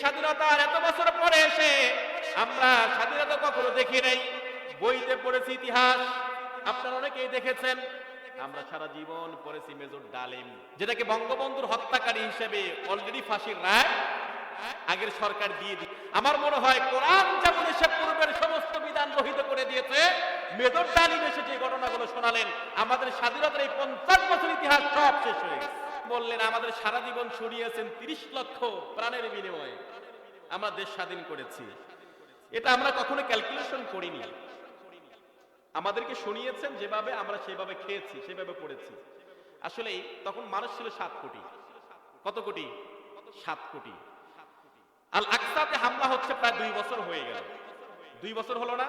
স্বাধীনতার এত বছর পরে এসে আমরা স্বাধীনতা কখনো দেখি নাই। বইতে পড়েছি ইতিহাস। আপনারা অনেকেই দেখেছেন, আমরা সারা জীবন পড়েছি মেজর ডালিম, যেটাকে বঙ্গবন্ধুর হত্যাকারী হিসেবে অলরেডি ফাঁসির রায় আগের সরকার দিয়ে দি আমার মনে হয় কোরআন যেমন এসে পূর্বের সমস্ত বিধান রহিত করে দিয়েছে। মেজর ডালিম এসে যে ঘটনাগুলো শোনালেন, আমাদের স্বাধীনতার এই পঞ্চাশ বছর ইতিহাস সব শেষ হয়ে গেছে। বললেন, আমাদের সারা জীবন ছড়িয়েছেন তিরিশ লক্ষ প্রাণের বিনিময়ে। আমরা দেশ স্বাধীন করেছি। এটা আমরা কখনো ক্যালকুলেশন করিনি। আমাদেরকে শুনিয়েছেন যেভাবে আমরা সেভাবে খেয়েছি, সেভাবে পড়েছি। আসলে তখন মানুষ ছিল সাত কোটি। কত কোটি? সাত কোটি। আল আকসাতে হামলা হচ্ছে প্রায় দুই বছর হয়ে গেল। দুই বছর হলো না?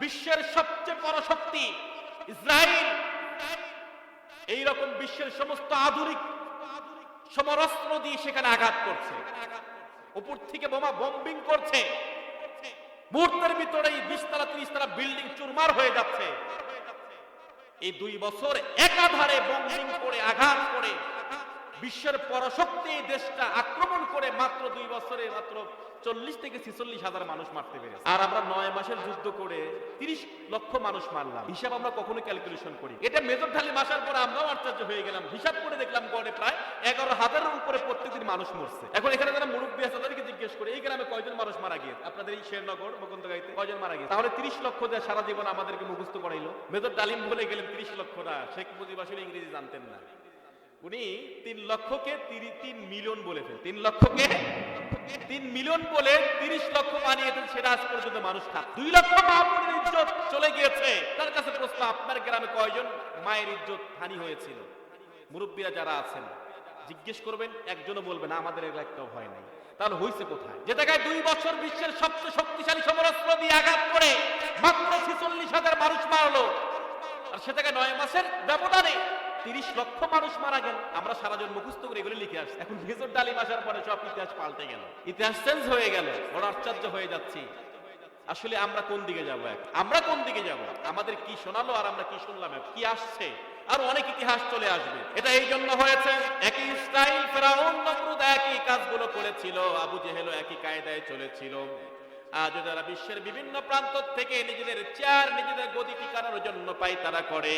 বিশ্বের সবচেয়ে বড় শক্তি ইসরায়েল এই রকম বিশ্বের সমস্ত আধুনিক সমরস্ত্র দিয়ে সেখানে আঘাত করছে। উপর থেকে বোমা বম্বিং করছে। মুহূর্তের ভিতরেই বিশতলা, ত্রিশতলা বিল্ডিং চুরমার হয়ে যাচ্ছে। এই দুই বছর একাধারে বম্বিং করে, আঘাত করে বিশ্বের পরশক্তি দেশটা আক্রমণ করে মাত্র দুই বছরে, মাত্র চল্লিশ থেকে ছিচল্লিশ হাজার মানুষ মারতে পেরেছে। আর আমরা নয় মাসের যুদ্ধ করে তিরিশ লক্ষ মানুষ মারলাম। হিসাব আমরা কখনো ক্যালকুলেশন করি। এটা মেজর ঢালি মাসার পরে আমরাও আশ্চর্য হয়ে গেলাম। হিসাব করে দেখলাম গড়ে প্রায় এগারো হাজারের উপরে প্রত্যেকদিন মানুষ মরছে। এখন এখানে যারা মুরব্বী আছে, তাদেরকে জিজ্ঞেস করে, এই গ্রামে কয়জন মানুষ মারা গিয়েছে? আপনাদের এই শেরনগর, মুকুন্দগাইতে কয়জন মারা গিয়েছে? তাহলে তিরিশ লক্ষ দিয়ে সারা জীবন আমাদেরকে মুখস্থ করাইলো। মেজর ডালিম বলে গেলেন তিরিশ লক্ষ না। শেখ মুজিব আসলে ইংরেজি জানতেন না। উনি তিন লক্ষকে তিন মিলিয়ন বলে ফেল। তিন লক্ষকে তিন মিলিয়ন বলে তিরিশ লক্ষ বানিয়েছেন সেটা আজ পর্যন্ত মানুষ খাত দুই লক্ষ মাহমুদের ইজ্জত চলে গিয়েছে। তার কাছে প্রশ্ন, আপনার গ্রামে কয়জন মায়ের ইজ্জত হানি হয়েছিল? মুরব্বীরা যারা আছেন, জিজ্ঞেস করবেন, একজনও বলবেন আমাদের এগুলো একটাও ভয় নাই। তাহলে হয়েছে কোথায়? যে জায়গায় দুই বছর বিশ্বের সবচেয়ে শক্তিশালী সমরাস্ত্র দিয়ে আঘাত করে মাত্র ছেচল্লিশ হাজার মানুষ মারলো, আর সে থেকে নয় মাসের ব্যবধানে তিরিশ লক্ষ মানুষ মারা গেল। আমরা সারা সারাজন মুখস্থ করে এগুলো লিখে আসছি। এখন মেজর ডালিম আসার পরে সব ইতিহাস পাল্টে গেল। ইতিহাস চেঞ্জ হয়ে গেল। বড় আশ্চর্য হয়ে যাচ্ছি। আসলে আমরা কোন দিকে যাব আমরা কোন দিকে যাব? আমাদের কি শোনালো আর আমরা কি শুনলাম কি আসছে? আর অনেক ইতিহাস চলে আসবে। এটা এই জন্য হয়েছে একই স্টাইল ফেরাউন নমরুদ একই কাজগুলো করেছিল আবু জেহেলও একই কায়দায় চলেছিল। আজ যারা বিশ্বের বিভিন্ন প্রান্ত থেকে নিজেদের চেয়ার নিজেদের গদি টিকানোর জন্য পাই তারা করে।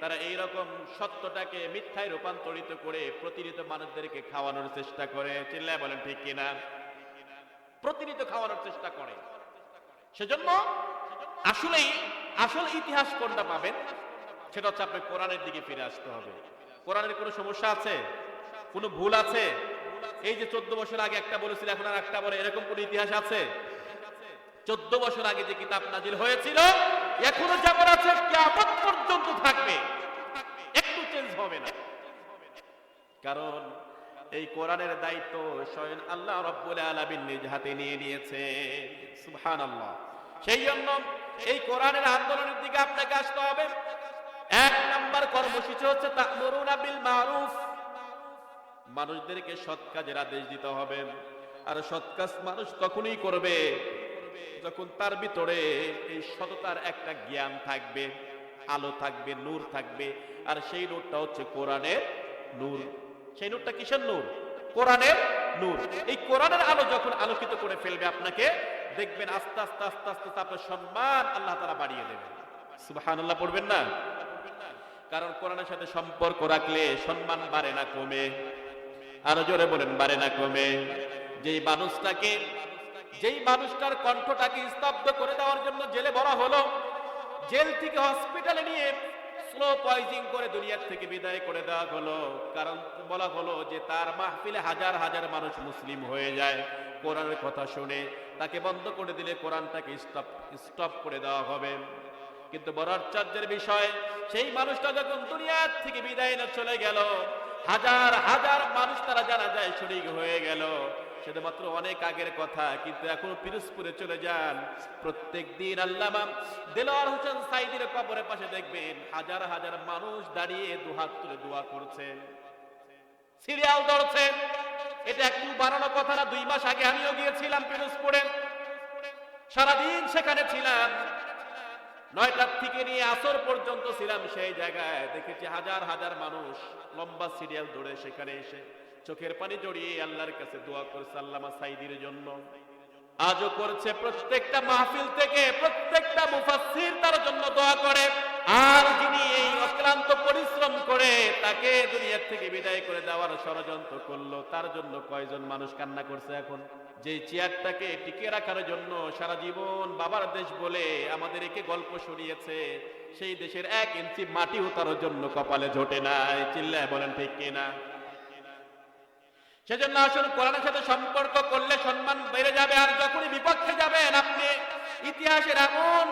তারা এই রকম সত্যটাকে মিথ্যায় রূপান্তরিত করে প্রতিনিয়ত মানুষদেরকে খাওয়ানোর চেষ্টা করে। চিল্লায় বলেন, ঠিক কিনা? প্রতিনিয়ত খাওয়ানোর চেষ্টা করে। সেজন্য আসলেই, আসল ইতিহাস কোনটা পাবেন? সেটা হচ্ছে আপনি কোরআনের দিকে ফিরে আসতে হবে। কোরআনের কোনো সমস্যা আছে? কোনো ভুল আছে? এই যে চোদ্দ বছর আগে একটা বলেছিল, এখন আর একটা বলে, এরকম কোন ইতিহাস আছে? চোদ্দ বছর আগে যে কিতাব নাজিল হয়েছিল, এখনও যেমন আছে কেমন পর্যন্ত থাকবে। একটু চেঞ্জ হবে না। কারণ এই কোরআনের দায়িত্ব স্বয়ং আল্লাহ রব্বুল আলামিন নিজ হাতে নিয়ে নিয়েছে। সুবহানাল্লাহ। সেই জন্য এই কোরআনের আন্দোলনের দিকে আপনাকে আসতে হবে। এক নাম্বার কর্মসূচি হচ্ছে তা'মুরুনা বিল মারুফ। মানুষদেরকে সৎ কাজের আদেশ দিতে হবে। আর সৎ কাজ মানুষ তখনই করবে যখন তার ভিতরে এই সততার একটা জ্ঞান থাকবে, আলো থাকবে, নূর থাকবে, আর সেই নূরটা হচ্ছে কোরআনের নূর। সেই নূরটা কিসের নূর? কোরআনের নূর। এই কোরআনের আলো যখন আলোকিত করে ফেলবে আপনাকে, দেখবেন আস্তে আস্তে আস্তে আস্তে আপনার সম্মান আল্লাহ তারা বাড়িয়ে দেবেন সুবহানাল্লাহ পড়বেন না? কারণ কোরআনের সাথে সম্পর্ক রাখলে সম্মান বাড়ে না, কমে। আরও জোরে বলেন, বাড়ে না, কমে। যেই মানুষটাকে যেই মানুষটার কণ্ঠটাকে স্তব্ধ করে দেওয়ার জন্য জেলে ভরা হলো, জেল থেকে হসপিটালে নিয়ে স্লো পয়জিং করে দুনিয়ার থেকে বিদায় করে দেওয়া হলো। কারণ বলা হলো যে তার মাহফিলে হাজার হাজার মানুষ মুসলিম হয়ে যায়। কোরআনের কথা শুনে তাকে বন্ধ করে দিলে কোরআনটাকে স্টপ স্টপ করে দেওয়া হবে। কিন্তু বড় আশ্চর্যের বিষয়, সেই মানুষটা যখন দুনিয়ার থেকে বিদায় না চলে গেল, হাজার হাজার মানুষ তারা জানা যায় শরিক হয়ে গেল। শুধুমাত্র অনেক আগের কথা, কিন্তু এখন পিরোজপুরে চলে যান। প্রত্যেক দিন আল্লামা দেলোয়ার হোসেন সাইদির কবরের পাশে দেখবেন হাজার হাজার মানুষ দাঁড়িয়ে দুহাত তুলে দোয়া করছে। সিরিয়াল ধরছে। এটা একটু বানানো কথা না, দুই মাস আগে আমিও গিয়েছিলাম পিরোজপুরে। সারাদিন সেখানে ছিলাম। নয়টার থেকে নিয়ে আসর পর্যন্ত ছিলাম সেই জায়গায়। দেখেছি হাজার হাজার মানুষ লম্বা সিরিয়াল ধরে সেখানে এসে চোখের পানি জড়িয়ে আল্লাহর কাছে দোয়া করছে আল্লামা সাইদির জন্য। আজও করছে প্রত্যেকটা মাহফিল থেকে প্রত্যেকটা মুফাসসির তার জন্য দোয়া করে। আর যিনি এই অক্লান্ত পরিশ্রম করে তাকে দুনিয়ার থেকে বিদায় করে দেওয়ার ষড়যন্ত্র করল, তার জন্য কয়জন মানুষ কান্না করছে এখন? যে চেয়ারটাকে টিকে রাখার জন্য সারা জীবন বাবার দেশ বলে আমাদের একে গল্প শুনিয়েছে, সেই দেশের এক ইঞ্চি মাটি উতারোর জন্য কপালে জোটে নাই। চিল্লায় বলেন, ঠিক কিনা? সেজন্য আসুন কোরআনের সাথে সম্পর্ক করলে সম্মান বেড়ে যাবে আর যখনই বিপক্ষে যাবেন আপনি ইতিহাসের এমন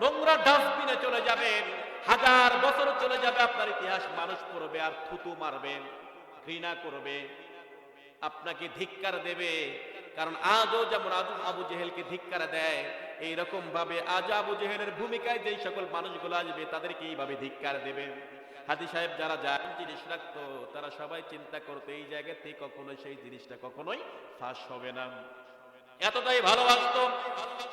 নোংরা ডাস্টবিনে চলে যাবেন, হাজার বছর চলে যাবে আপনার ইতিহাস মানুষ পড়বে আর থুতু মারবে, ঘৃণা করবে, আপনাকে ধিক্কার দেবে। কারণ আজও যেমন আজু আবু জেহেলকে ধিক্কার দেয় এইরকম ভাবে আজ আবু জেহেলের ভূমিকায় যেই সকল মানুষগুলো আসবে তাদেরকে এইভাবে ধিক্কার দেবে। হাদি সাহেব যারা যান জিনিস রাখতো, তারা সবাই চিন্তা করতো, এই জায়গা থেকে কখনো সেই জিনিসটা কখনোই ফাঁস হবে না। এতটাই ভালোবাসতো।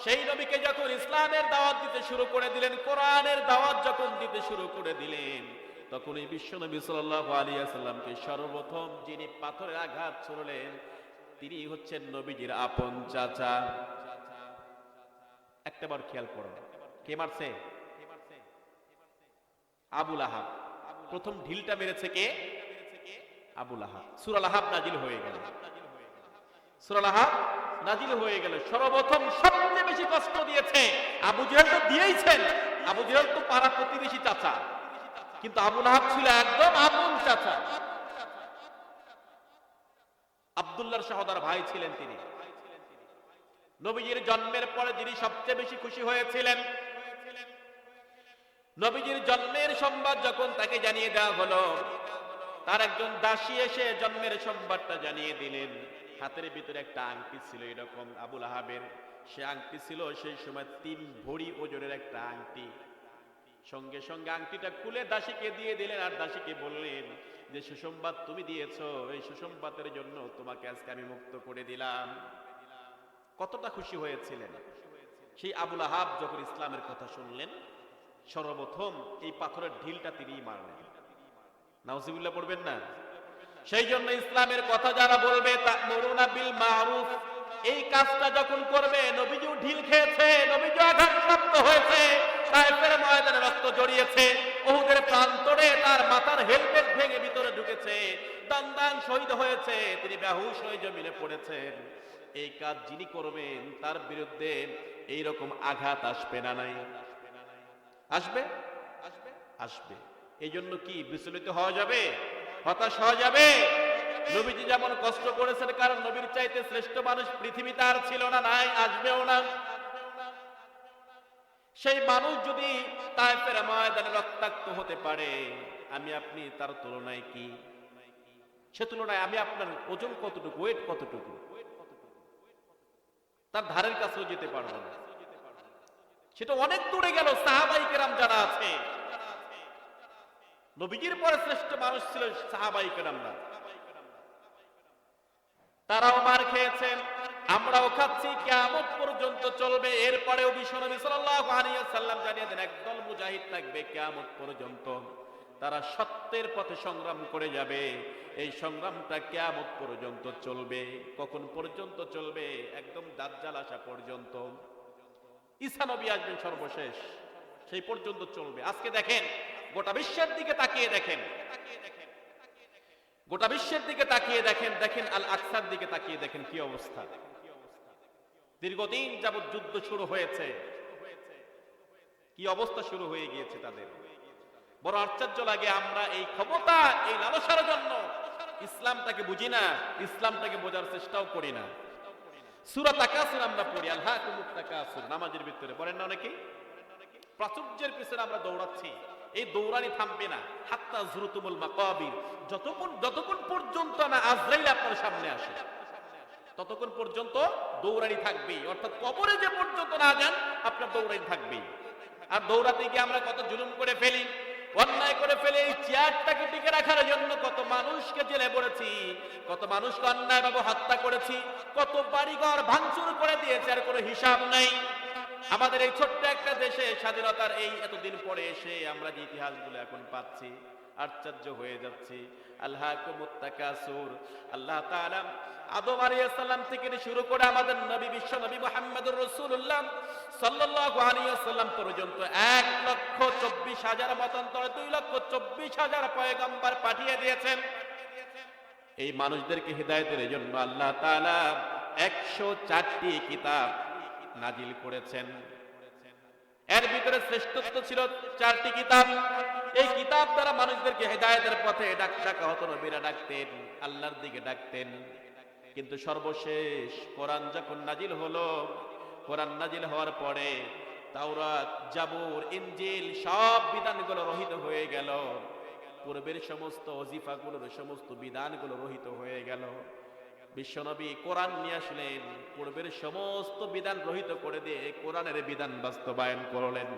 সেই নবীকে যখন ইসলামের দাওয়াত দিতে শুরু করে দিলেন, কোরআনের দাওয়াত যখন দিতে শুরু করে দিলেন, তখন এই বিশ্ব নবী আলাইহি সাল্লামকে সর্বপ্রথম যিনি পাথরের আঘাত ছুড়লেন, তিনি হচ্ছেন নবীজির আপন চাচা। একটাবার খেয়াল করো। কে মারছে? আবুল আহাব। প্রথম ঢিলটা মেরেছে কে? আবুল আহাব। সুরাল আহাব নাজিল হয়ে গেল। সুরাল আহাব নাজিল হয়ে গেল। সর্বপ্রথম সবচেয়ে বেশি কষ্ট দিয়েছে আবু জেহেল তো আবু তো পাড়া প্রতিবেশী চাচা। কিন্তু আবুল আহাব ছিল একদম আপন চাচা। আব্দুল্লাহর সহদার ভাই ছিলেন তিনি। নবীজির জন্মের পরে যিনি সবচেয়ে বেশি খুশি হয়েছিলেন নবীজির জন্মের সংবাদ যখন তাকে জানিয়ে দেওয়া হলো, তার একজন দাসী এসে জন্মের সংবাদটা জানিয়ে দিলেন। হাতের ভিতরে একটা আংটি ছিল এরকম আবুল আহাবের। সে আংটি ছিল সেই সময় তিন ভরি ওজনের একটা আংটি। সঙ্গে সঙ্গে আংটিটা খুলে দাসীকে দিয়ে দিলেন আর দাসীকে বললেন যে, সুসংবাদ তুমি দিয়েছ, এই সুসংবাদের জন্য তোমাকে আজকে আমি মুক্ত করে দিলাম। কতটা খুশি হয়েছিলেন। সেই আবুল আহাব যখন ইসলামের কথা শুনলেন সর্বপ্রথম এই পাথরের ঢিলটা তিনিই মারলেন। নাউজিবুল্লাহ পড়বেন না? সেই জন্য ইসলামের কথা যারা বলবে, তা মরুনা বিল মারুফ। এই কাজটা যখন করবে, নবীজিও ঢিল খেয়েছে, নবীজিও আঘাতপ্রাপ্ত হয়েছে তাইফের ময়দানে রক্ত জড়িয়েছে, ওহুদের প্রান্তরে তার মাথার হেলমেট ভেঙে ভিতরে ঢুকেছে, দান দান শহীদ হয়েছে, তিনি বেহুশ হয়ে জমিনে পড়েছেন। এই কাজ যিনি করবেন, তার বিরুদ্ধে এই রকম আঘাত আসবে না নাই। আসবে? আসবে। আসবে এই জন্য কি বিচলিত হওয়া যাবে? হতাশ হওয়া যাবে? নবীজি যেমন কষ্ট করেছেন, কারণ নবীর চাইতে শ্রেষ্ঠ মানুষ পৃথিবীতে আর ছিল না, নাই, আসবেও না। সেই মানুষ যদি তাইফের ময়দানে রক্তাক্ত হতে পারে, আমি আপনি তার তুলনায় কি? সে তুলনায় আমি আপনার ওজন কতটুকু ওয়েট কতটুকু? তার ধারের কাছেও যেতে পারব না। সেটা অনেক দূরে গেল, সাহাবাই কেরাম যারা আছে। নবীজির পরে শ্রেষ্ঠ মানুষ ছিল সাহাবাই কেরামরা। তারাও মার খেয়েছেন, আমরাও খাচ্ছি কেমন পর্যন্ত চলবে। এরপরেও বিশ্বনবী জানিয়ে দেন, একদল মুজাহিদ থাকবে কেমন পর্যন্ত। তারা সত্যের পথে সংগ্রাম করে যাবে। এই সংগ্রামটা কেমন পর্যন্ত চলবে। কখন পর্যন্ত চলবে? একদম দাজ্জাল আসা পর্যন্ত। ঈসা নবী আসবেন সর্বশেষ। সেই পর্যন্ত চলবে। আজকে দেখেন, গোটা বিশ্বের দিকে তাকিয়ে দেখেন। গোটা বিশ্বের দিকে তাকিয়ে দেখেন দেখেন আল আকসার দিকে তাকিয়ে দেখেন কি অবস্থা। দীর্ঘদিন যাবৎ যুদ্ধ শুরু হয়েছে। কি অবস্থা শুরু হয়ে গিয়েছে তাদের। বড় আশ্চর্য লাগে, আমরা এই ক্ষমতা, এই লালসার জন্য ইসলামটাকে বুঝি না, ইসলামটাকে বোঝার চেষ্টাও করি না। সুরা তাকাসুর আমরা পড়ি আল্লাহ তাকাসুর, নামাজের ভিতরে। বলেন না অনেকে প্রাচুর্যের পিছনে আমরা দৌড়াচ্ছি। এই দৌড়ানি থামবে না। হাত্তা জুরুতুমুল মাকাবির। যতক্ষণ যতক্ষণ পর্যন্ত না আজরাইল আপনার সামনে আসে, ততক্ষণ পর্যন্ত দৌড়ানি থাকবেই। অর্থাৎ কবরে যে পর্যন্ত না যান, আপনার দৌড়ানি থাকবেই। আর দৌড়াতে গিয়ে আমরা কত জুলুম করে ফেলি? অন্যায় করে ফেলে এই চেয়ারটাকে টিকে রাখার জন্য কত মানুষকে জেলে পড়েছি, কত মানুষকে অন্যায় ভাবে হত্যা করেছি, কত বাড়িঘর ভাঙচুর করে দিয়েছে, আর কোনো হিসাব নাই। আমাদের এই ছোট্ট একটা দেশে স্বাধীনতার এই এতদিন পরে এসে আমরা যে ইতিহাসগুলো এখন পাচ্ছি আশ্চর্য হয়ে যাচ্ছি। আল্লাহ কুমুত্তাকাসুর আল্লাহ তাআলা আদম আলাইহিস থেকে শুরু করে আমাদের নবী, বিশ্ব নবী মুহাম্মদুর রাসূলুল্লাহ সাল্লাল্লাহু আলাইহি ওয়াসাল্লাম পর্যন্ত এক লক্ষ চব্বিশ হাজার মতান্তরে দুই লক্ষ চব্বিশ হাজার পয়গম্বর পাঠিয়ে দিয়েছেন। এই মানুষদেরকে হৃদায়তের জন্য আল্লাহ তাআলা একশো চারটি কিতাব নাজিল করেছেন। এর ভিতরে শ্রেষ্ঠত্ব ছিল চারটি কিতাব। এই কিতাব দ্বারা মানুষদেরকে হেদায়েতের পথে ডাক হতো, নবীরা ডাকতেন, আল্লাহর দিকে ডাকতেন। কিন্তু সর্বশেষ কোরআন যখন নাজিল হলো, কোরআন নাজিল হওয়ার পরে তাওরাত, জাবুর, ইনজিল সব বিধানগুলো রহিত হয়ে গেল। পূর্বের সমস্ত অজিফাগুলোর সমস্ত বিধানগুলো রহিত হয়ে গেল। বিশ্বনবী কোরআন নিয়ে আসলেন পূর্বের সমস্ত বিধান রহিত করে দিয়ে কোরআনের বিধান বাস্তবায়ন করলেন।